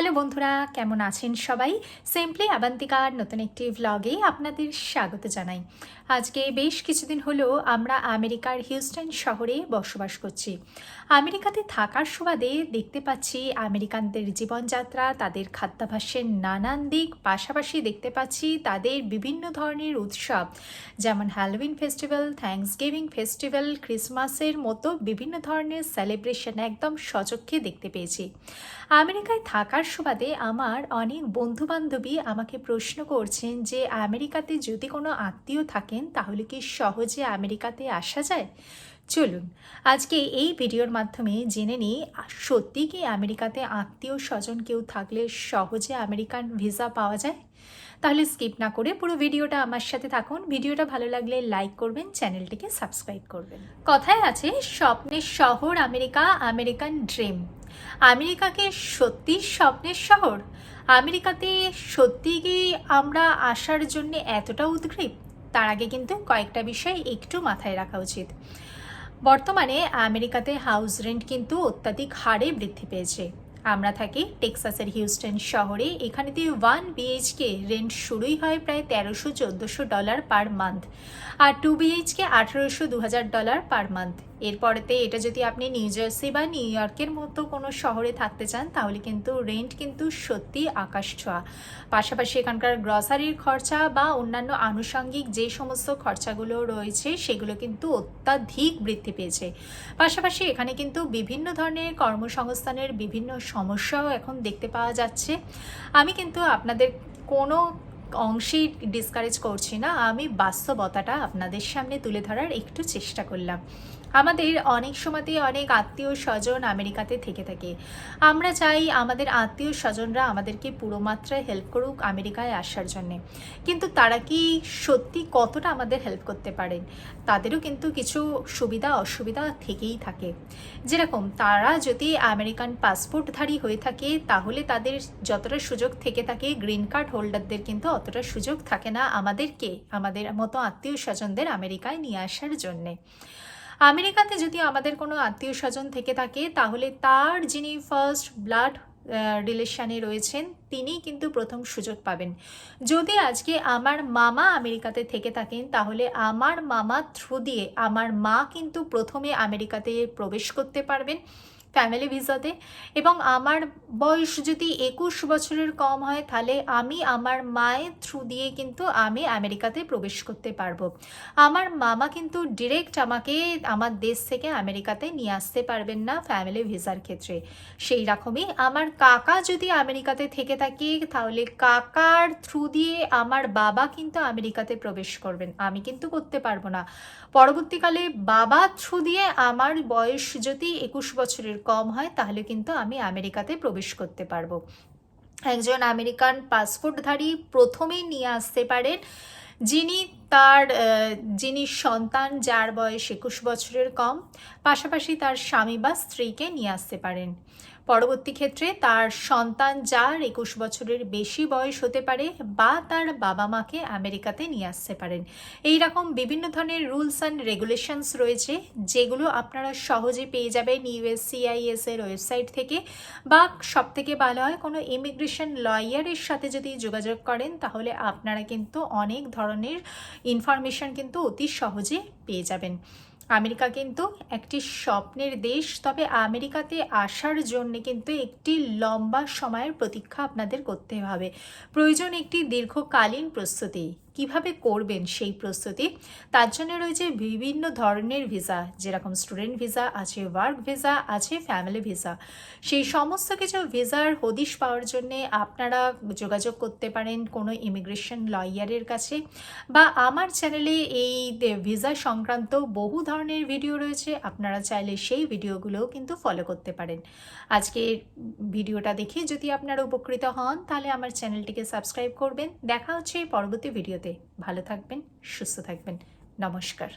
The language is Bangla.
হ্যালো বন্ধুরা, কেমন আছেন সবাই? সিম্পলি আবান্তিকার নতুন একটি ভ্লগে আপনাদের স্বাগত জানাই। আজকে বেশ কিছুদিন হলো আমরা আমেরিকার হিউস্টন শহরে বসবাস করছি। আমেরিকাতে থাকার সুবাদে দেখতে পাচ্ছি আমেরিকানদের জীবনযাত্রা, তাদের খাদ্যাভ্যাসের নানান দিক, পাশাপাশি দেখতে পাচ্ছি তাদের বিভিন্ন ধরনের উৎসব, যেমন Halloween festival thanksgiving festival ক্রিসমাসের মতো বিভিন্ন ধরনের সেলিব্রেশন একদম সচক্ষে দেখতে পেয়েছি। আমেরিকায় থাকার সুবাদে আমার অনেক বন্ধু বান্ধবী আমাকে প্রশ্ন করছেন যে, আমেরিকাতে যদি কোনো আত্মীয় থাকেন, তাহলে কি সহজে আমেরিকাতে আসা যায়? চলুন, আজকে এই ভিডিওর মাধ্যমে জেনে নিই, সত্যি কি আমেরিকাতে আত্মীয় স্বজন কেউ থাকলে সহজে আমেরিকান ভিসা পাওয়া যায়? তাহলে স্কিপ না করে পুরো ভিডিওটা আমার সাথে থাকুন। ভিডিওটা ভালো লাগলে লাইক করবেন, চ্যানেলটিকে সাবস্ক্রাইব করবেন। কথায় আছে স্বপ্নের শহর আমেরিকা, আমেরিকান ড্রিম। আমেরিকাকে সত্যি স্বপ্নের শহর? আমেরিকাতে সত্যি কি আমরা আসার জন্য এতটা উদ্গ্রীব? তার আগে কিন্তু কয়েকটা বিষয় একটু মাথায় রাখা উচিত। বর্তমানে আমেরিকাতে হাউস রেন্ট কিন্তু অত্যাধিক হারে বৃদ্ধি পেয়েছে। আমরা থাকি টেক্সাসের হিউস্টন শহরে। এখানে এখানেতে ওয়ান বিএইচকে রেন্ট শুরুই হয় প্রায় তেরোশো চোদ্দোশো ডলার পার মান্থ। আর টু বিএইচকে আঠেরোশো দু হাজার ডলার পার মান্থ। এরপরেতে এটা যদি আপনি নিউ জার্সি বা নিউ ইয়র্কের মতো কোনো শহরে থাকতে চান, তাহলে কিন্তু রেন্ট কিন্তু সত্যি আকাশ ছোঁয়া। পাশাপাশি এখানকার গ্রসারির খরচা বা অন্যান্য আনুষঙ্গিক যে সমস্ত খরচাগুলো রয়েছে, সেগুলো কিন্তু অত্যাধিক বৃদ্ধি পেয়েছে। পাশাপাশি এখানে কিন্তু বিভিন্ন ধরনের কর্মসংস্থানের বিভিন্ন সমস্যাও এখন দেখতে পাওয়া যাচ্ছে। আমি কিন্তু আপনাদের কোনো অংশেই ডিসকারেজ করছি না, আমি বাস্তবতাটা আপনাদের সামনে তুলে ধরার একটু চেষ্টা করলাম। আমাদের অনেক সময়তে অনেক আত্মীয় স্বজন আমেরিকাতে থেকে থাকে। আমরা চাই আমাদের আত্মীয় স্বজনরা আমাদেরকে পুরো মাত্রায় হেল্প করুক আমেরিকায় আসার জন্যে। কিন্তু তারা কি সত্যি কতটা আমাদের হেল্প করতে পারেন? তাদেরও কিন্তু কিছু সুবিধা, অসুবিধা থেকেই থাকে। যেরকম তারা যদি আমেরিকান পাসপোর্টধারী হয়ে থাকে, তাহলে তাদের যতটা সুযোগ থেকে থাকে গ্রিন কার্ড হোল্ডারদের কিন্তু অতটা সুযোগ থাকে না আমাদেরকে, আমাদের মতো আত্মীয় স্বজনদের আমেরিকায় নিয়ে আসার জন্যে। আমেরিকাতে যদি আমাদের কোনো আত্মীয় স্বজন থেকে থাকে, তাহলে তার যিনি ফার্স্ট ব্লাড রিলেশনে রয়েছেন, তিনি কিন্তু প্রথম সুযোগ পাবেন। যদি আজকে আমার মামা আমেরিকাতে থেকে থাকেন, তাহলে আমার মামা থ্রু দিয়ে আমার মা কিন্তু প্রথমে আমেরিকাতে প্রবেশ করতে পারবেন। ফ্যামিলি ভিসাতে এবং আমার বয়স যদি একুশ বছরের কম হয়, তাহলে আমি আমার মায়ের থ্রু দিয়ে কিন্তু আমি আমেরিকাতে প্রবেশ করতে পারব। আমার মামা কিন্তু ডিরেক্ট আমাকে আমার দেশ থেকে আমেরিকাতে নিয়ে আসতে পারবেন না ফ্যামিলি ভিসার ক্ষেত্রে। সেই রকমই আমার কাকা যদি আমেরিকাতে থেকে থাকে, তাহলে কাকার থ্রু দিয়ে আমার বাবা কিন্তু আমেরিকাতে প্রবেশ করবেন। আমি কিন্তু করতে পারব না। পরবর্তীকালে বাবা থ্রু দিয়ে আমার বয়স যদি একুশ বছরের কম হয়, তাহলে কিন্তু আমি আমেরিকাতে প্রবেশ করতে পারব। একজন আমেরিকান পাসপোর্টধারী প্রথমেই নিয়ে আসতে পারেন, যিনি তার যিনি সন্তান যার বয়স একুশ বছরের কম, পাশাপাশি তার স্বামী বা স্ত্রীকে নিয়ে আসতে পারেন। পরবর্তী ক্ষেত্রে তার সন্তান যার একুশ বছরের বেশি বয়স হতে পারে বা তার বাবা মাকে আমেরিকাতে নিয়ে আসতে পারেন। এই রকম বিভিন্ন ধরনের রুলস অ্যান্ড রেগুলেশনস রয়েছে, যেগুলো আপনারা সহজে পেয়ে যাবেন ইউএসসিআইএস এর ওয়েবসাইট থেকে। বা সব থেকে ভালো হয়, কোনো ইমিগ্রেশন লয়ারের সাথে যদি যোগাযোগ করেন, তাহলে আপনারা কিন্তু অনেক ধরনের ইনফরমেশন কিন্তু অতি সহজে পেয়ে যাবেন। আমেরিকা কিন্তু একটি স্বপ্নের দেশ, তবে আমেরিকাতে আসার জন্য কিন্তু একটি লম্বা সময়ের প্রতীক্ষা আপনাদের করতে হবে। প্রয়োজন একটি দীর্ঘকালীন প্রস্তুতি। কীভাবে করবেন সেই প্রস্তুতি? তার জন্য রয়েছে বিভিন্ন ধরনের ভিসা, যেরকম স্টুডেন্ট ভিসা, আছে ওয়ার্ক ভিসা, আছে ফ্যামিলি ভিসা। সেই সমস্ত কিছু ভিসার হদিশ পাওয়ার জন্যে আপনারা যোগাযোগ করতে পারেন কোনো ইমিগ্রেশন লয়ারের কাছে। বা আমার চ্যানেলে এই ভিসা সংক্রান্ত বহু ধরনের ভিডিও রয়েছে, আপনারা চাইলে সেই ভিডিওগুলোও কিন্তু ফলো করতে পারেন। আজকে ভিডিওটা দেখে যদি আপনারা উপকৃত হন, তাহলে আমার চ্যানেলটিকে সাবস্ক্রাইব করবেন। দেখা হচ্ছে পরবর্তী ভিডিওতে ভালো থাকবেন সুস্থ থাকবেন। নমস্কার।